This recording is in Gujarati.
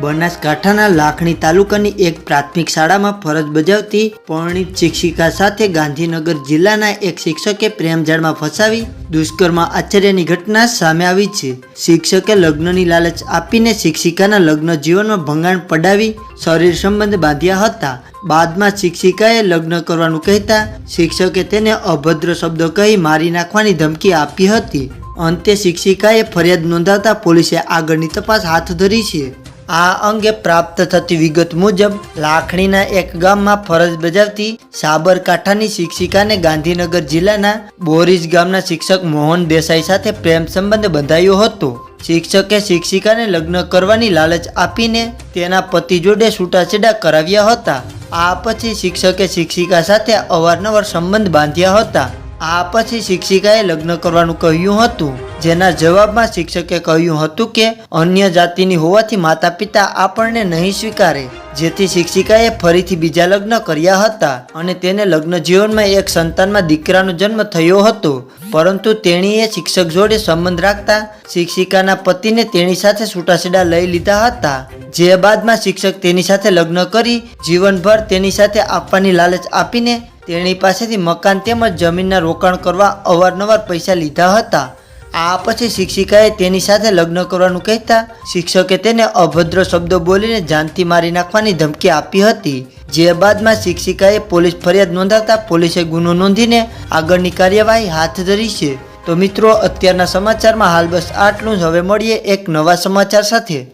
બનાસકાંઠાના લાખણી તાલુકાની એક પ્રાથમિક શાળામાં ફરજ બજાવતી પરણિત શિક્ષિકા સાથે ગાંધીનગર જિલ્લાના એક શિક્ષકે પ્રેમજાળમાં ફસાવી દુષ્કર્મ આશ્ચર્યની ઘટના સામે આવી છે. શિક્ષકે લગ્નની લાલચ આપીને શિક્ષિકાના લગ્ન જીવનમાં ભંગાણ પડાવી શરીર સંબંધ બાંધ્યા હતા. બાદમાં શિક્ષિકાએ લગ્ન કરવાનું કહેતા શિક્ષકે તેને અભદ્ર શબ્દો કહી મારી નાખવાની ધમકી આપી હતી. અંતે શિક્ષિકાએ ફરિયાદ નોંધાવતા પોલીસે આગળની તપાસ હાથ ધરી છે. આ અંગે પ્રાપ્ત થતી વિગત મુજબ, લાખણીના એક ગામમાં ફરજ બજાવતી સાબરકાંઠાની શિક્ષિકાને ગાંધીનગર જિલ્લાના બોરીજ ગામના શિક્ષક મોહન દેસાઈ સાથે પ્રેમ સંબંધ બંધાયો હતો. શિક્ષકે શિક્ષિકાને લગ્ન કરવાની લાલચ આપીને તેના પતિ જોડે છૂટાછેડા કરાવ્યા હતા. આ પછી શિક્ષકે શિક્ષિકા સાથે અવારનવાર સંબંધ બાંધ્યા હતા. આ પછી શિક્ષિકાએ લગ્ન કરવાનું કહ્યું હતું, જેના જવાબમાં શિક્ષકે કહ્યું હતું કે, અન્ય જાતિની હોવાથી માતા પિતા આપણને નહીં સ્વીકારે. જેથી શિક્ષિકાએ ફરીથી બીજા લગ્ન કર્યા હતા અને તેને લગ્ન જીવનમાં એક સંતાનમાં દીકરાનો જન્મ થયો હતો. પરંતુ તેણીએ શિક્ષક જોડે સંબંધ રાખતા શિક્ષિકાના પતિને તેની સાથે છૂટાછેડા લઈ લીધા હતા. જે બાદમાં શિક્ષક તેની સાથે લગ્ન કરી, જીવનભર તેની સાથે આપવાની લાલચ આપીને તેણી પાસેથી મકાન તેમજ જમીનના રોકાણ કરવા અવારનવાર પૈસા લીધા હતા. આ પછી શિક્ષિકાએ તેની સાથે લગ્ન કરવાનું કહેતા શિક્ષકે તેને અભદ્ર શબ્દો બોલીને જાનથી મારી નાખવાની ધમકી આપી હતી. જે બાદમાં શિક્ષિકાએ પોલીસ ફરિયાદ નોંધાવતા પોલીસે ગુનો નોંધીને આગળની કાર્યવાહી હાથ ધરી છે. તો મિત્રો, અત્યારના સમાચારમાં હાલ બસ આટલું જ. હવે મળીએ એક નવા સમાચાર સાથે.